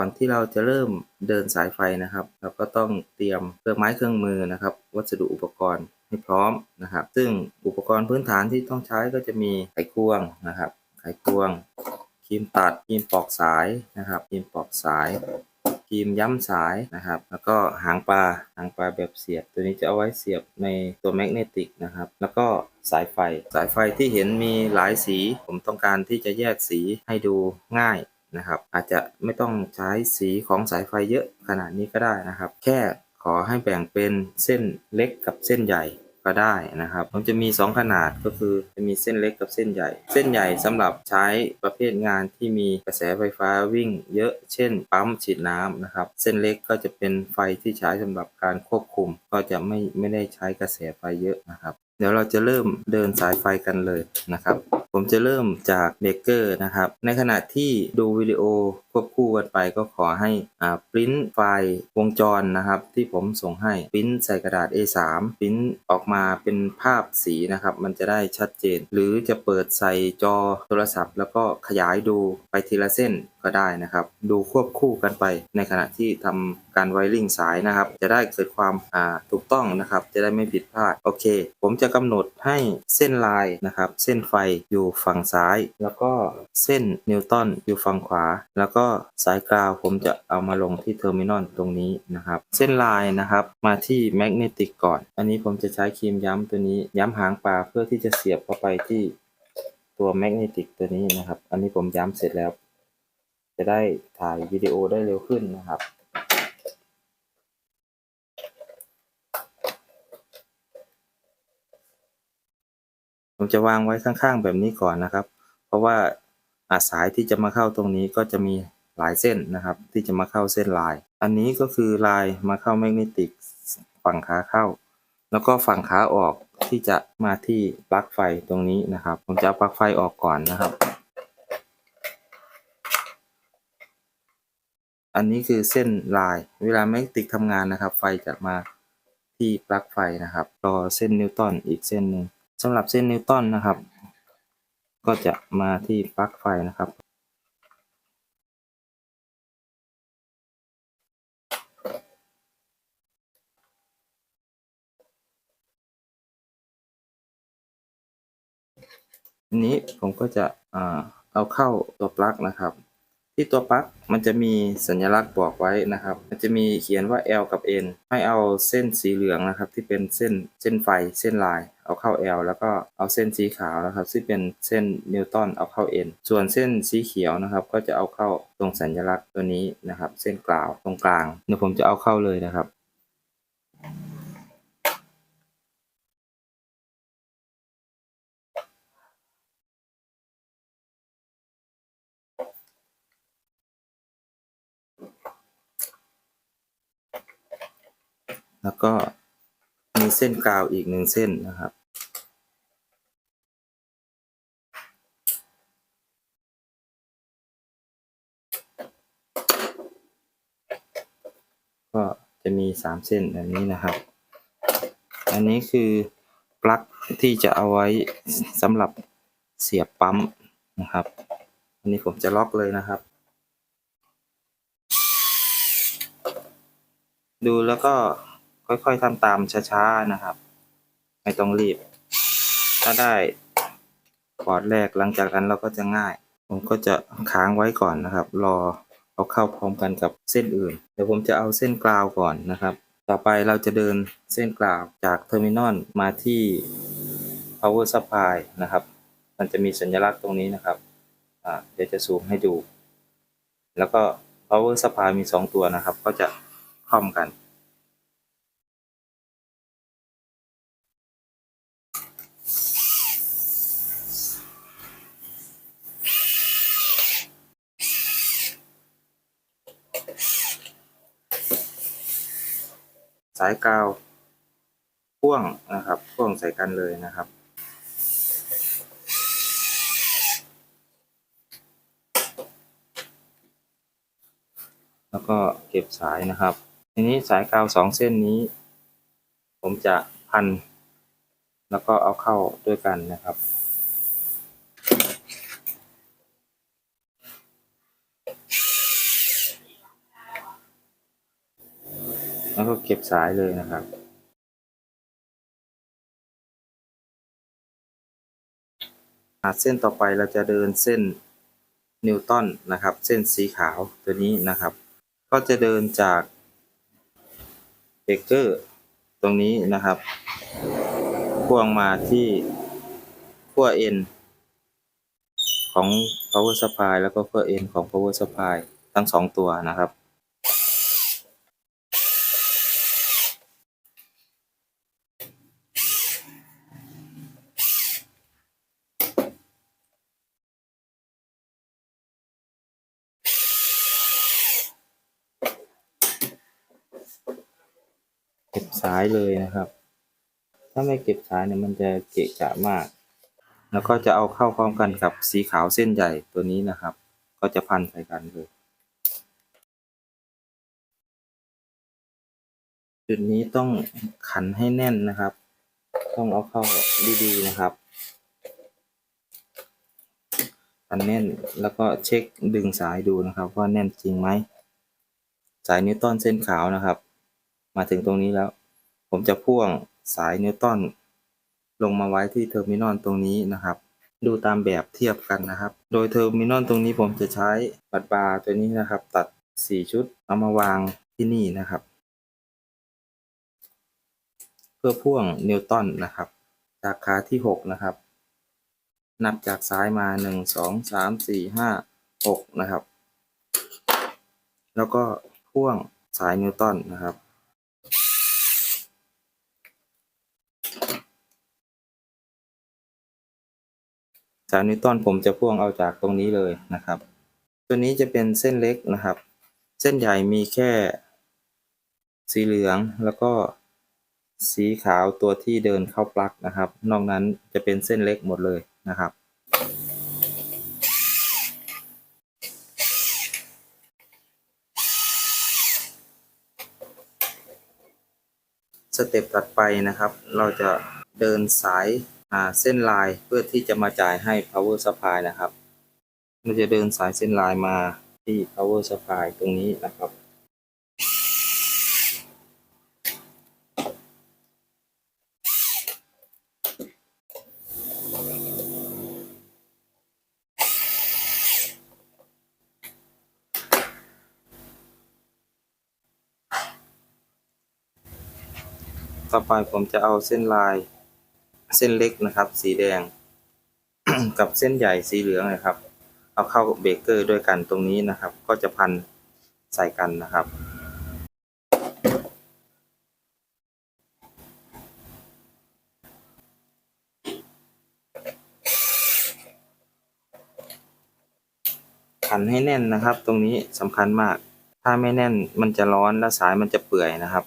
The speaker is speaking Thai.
ก่อนที่เราจะเริ่มเดินสายไฟนะครับ เราก็ต้องเตรียมเครื่องไม้เครื่องมือนะครับ วัสดุอุปกรณ์ให้พร้อมนะครับ ซึ่งอุปกรณ์พื้นฐานที่ต้องใช้ก็จะมีไขควงนะครับ ไขควงครีมตัดครีมปอกสายนะครับครีมปอกสายครีมย้ำสายนะครับ แล้วก็หางปลาหางปลาแบบเสียบ ตัวนี้จะเอาไว้เสียบในตัวแมกเนติกนะครับ แล้วก็สายไฟ สายไฟที่เห็นมีหลายสี ผมต้องการที่จะแยกสีให้ดูง่าย นะครับ อาจจะไม่ต้องใช้สีของสายไฟเยอะขนาดนี้ก็ได้นะครับ แค่ขอให้แบ่งเป็นเส้นเล็กกับเส้นใหญ่ก็ได้นะครับ มันจะมี 2 ขนาดก็คือจะมีเส้นเล็กกับเส้นใหญ่ เส้นใหญ่สำหรับใช้ประเภทงานที่มีกระแสไฟฟ้าวิ่งเยอะ เช่น ปั๊มฉีดน้ำนะครับ เส้นเล็กก็จะเป็นไฟที่ใช้สำหรับการควบคุม ก็จะไม่ไม่ได้ใช้กระแสไฟเยอะนะครับ เดี๋ยวเราจะเริ่มเดินสายไฟกันเลยนะครับ ผมจะเริ่มจากเบเกอร์นะครับ ในขณะที่ดูวิดีโอควบคู่กันไปก็ขอให้อ่าปริ้นไฟล์วงจรนะครับ ที่ผมส่งให้ปริ้นใส่กระดาษ A3 ปริ้นออกมาเป็นภาพสีนะครับ มันจะได้ชัดเจน หรือจะเปิดใส่จอโทรศัพท์ แล้วก็ขยายดูไปทีละเส้นก็ได้นะครับ ดูควบคู่กันไปในขณะที่ทำ การไวริ่งสายนะครับ จะได้เกิดความถูกต้องนะครับ จะได้ไม่ผิดพลาดโอเค ผมจะกำหนดให้เส้นลายนะครับ เส้นไฟอยู่ฝั่งซ้าย แล้วก็เส้นนิวตันอยู่ฝั่งขวา แล้วก็สายกราวผมจะเอามาลงที่เทอร์มินอลตรงนี้นะครับ เส้นลายนะครับมาที่แมกเนติกก่อน อันนี้ผมจะใช้ครีมย้ำตัวนี้ย้ำหางปลาเพื่อที่จะเสียบเข้าไปที่ตัวแมกเนติกตัวนี้นะครับ อันนี้ผมย้ำเสร็จแล้ว จะได้ถ่ายวิดีโอได้เร็วขึ้นนะครับ ผมจะวางไว้ข้างๆแบบนี้ก่อนนะครับ เพราะว่าอาสายที่จะมาเข้าตรงนี้ก็จะมีหลายเส้นนะครับ ที่จะมาเข้าเส้นลาย อันนี้ก็คือลายมาเข้าแมกเนติกฝั่งขาเข้า แล้วก็ฝั่งขาออกที่จะมาที่ปลั๊กไฟตรงนี้นะครับ ผมจะเอาปลั๊กไฟออกก่อนนะครับ อันนี้คือเส้นลาย เวลาแมกเนติกทำงานนะครับ ไฟจะมาที่ปลั๊กไฟนะครับรอเส้นนิวตันอีกเส้นหนึ่ง สำหรับเส้นนิวตันนะครับ ก็จะมาที่ปลั๊กไฟนะครับอันนี้ผมก็จะเอาเข้าตัวปลั๊กนะครับ ที่ตัวปลั๊กมันจะมีสัญลักษณ์บอกไว้นะครับ มันจะมีเขียนว่า L กับ N ให้เอาเส้นสีเหลืองนะครับ ที่เป็นเส้นเส้นไฟเส้นลาย เอาเข้า L แล้วก็เอาเส้นสีขาวนะครับซึ่งเป็นเส้นนิวตันเอาเข้า N ส่วนเส้นสีเขียวนะครับ ก็จะเอาเข้าตรงสัญลักษณ์ตัวนี้นะครับ เส้นกล่าวตรงกลางเดี๋ยวผมจะเอาเข้าเลยนะครับ แล้วก็มีเส้นกาวอีกหนึ่งเส้นนะครับ ก็จะมีสามเส้นแบบนี้นะครับ อันนี้คือปลั๊กที่จะเอาไว้สำหรับเสียบปั๊มนะครับ อันนี้ผมจะล็อกเลยนะครับ ดูแล้วก็ ค่อยๆทำตามช้าๆนะครับ ไม่ต้องรีบ ถ้าได้พอร์ตแรกหลังจากนั้นเราก็จะง่าย ผมก็จะค้างไว้ก่อนนะครับ รอเอาเข้าพร้อมกันกับเส้นอื่น เดี๋ยวผมจะเอาเส้นกราวก่อนนะครับ ต่อไปเราจะเดินเส้นกราวจากเทอร์มินอลมาที่ power supply นะครับ มันจะมีสัญลักษณ์ตรงนี้นะครับเดี๋ยวจะซูมให้ดู แล้วก็ power supply มี 2 ตัวนะครับ ก็จะคล่อมกัน สายกาวพ่วงนะครับพ่วงใส่กันเลยนะครับ แล้วก็เก็บสายนะครับ ทีนี้สายกาวสองเส้นนี้ ผมจะพัน แล้วก็เอาเข้าด้วยกันนะครับ แล้วก็เก็บสายเลยนะครับอ่าเส้นต่อไปเราจะเดินเส้นนิวตันนะครับ เส้นสีขาวตัวนี้นะครับ ก็จะเดินจากเบเกอร์ตรงนี้นะครับพ่วงมาที่ขั้ว N ของ power supply แล้วก็ขั้ว N ของ power supply ทั้งสองตัวนะครับ เก็บสายเลยนะครับ ถ้าไม่เก็บสายเนี่ยมันจะเกะกะมาก แล้วก็จะเอาเข้าพร้อมกันกับสีขาวเส้นใหญ่ตัวนี้นะครับ ก็จะพันใส่กันเลย จุดนี้ต้องขันให้แน่นนะครับ ต้องเอาเข้าดีๆนะครับขันแน่นแล้วก็เช็คดึงสายดูนะครับ ว่าแน่นจริงไหม สายนิวตันเส้นขาวนะครับ มาถึงตรงนี้แล้ว ผมจะพ่วงสายนิวตันลงมาไว้ที่เทอร์มินอลตรงนี้นะครับ ดูตามแบบเทียบกันนะครับ โดยเทอร์มินอลตรงนี้ผมจะใช้บัตรบาร์ตัวนี้นะครับ ตัด 4 ชุดเอามาวางที่นี่นะครับ เพื่อพ่วงนิวตันนะครับจากขาที่ 6 นะครับ นับจากซ้ายมา 1 2 3 4 5 6 นะครับ แล้วก็พ่วงสายนิวตันนะครับ สายนิวตันผมจะพ่วงเอาจากตรงนี้เลยนะครับ ตัวนี้จะเป็นเส้นเล็กนะครับ เส้นใหญ่มีแค่ สีเหลืองแล้วก็สีขาวตัวที่เดินเข้าปลั๊กนะครับ นอกนั้นจะเป็นเส้นเล็กหมดเลยนะครับ สเต็ปถัดไปนะครับ เราจะเดินสาย เส้นลายเพื่อที่จะมาจ่ายให้ power supply นะครับ เราจะเดินสายเส้นลายมาที่ power supply ตรงนี้นะครับ ต่อไปผมจะเอาเส้นลาย เส้นเล็กนะครับ สีแดง กับเส้นใหญ่สีเหลืองนะครับ เอาเข้าเบรกเกอร์ด้วยกันตรงนี้นะครับ ก็จะพันใส่กันนะครับ ขันให้แน่นนะครับ ตรงนี้สำคัญมาก ถ้าไม่แน่นมันจะร้อนและสายมันจะเปื่อยนะครับ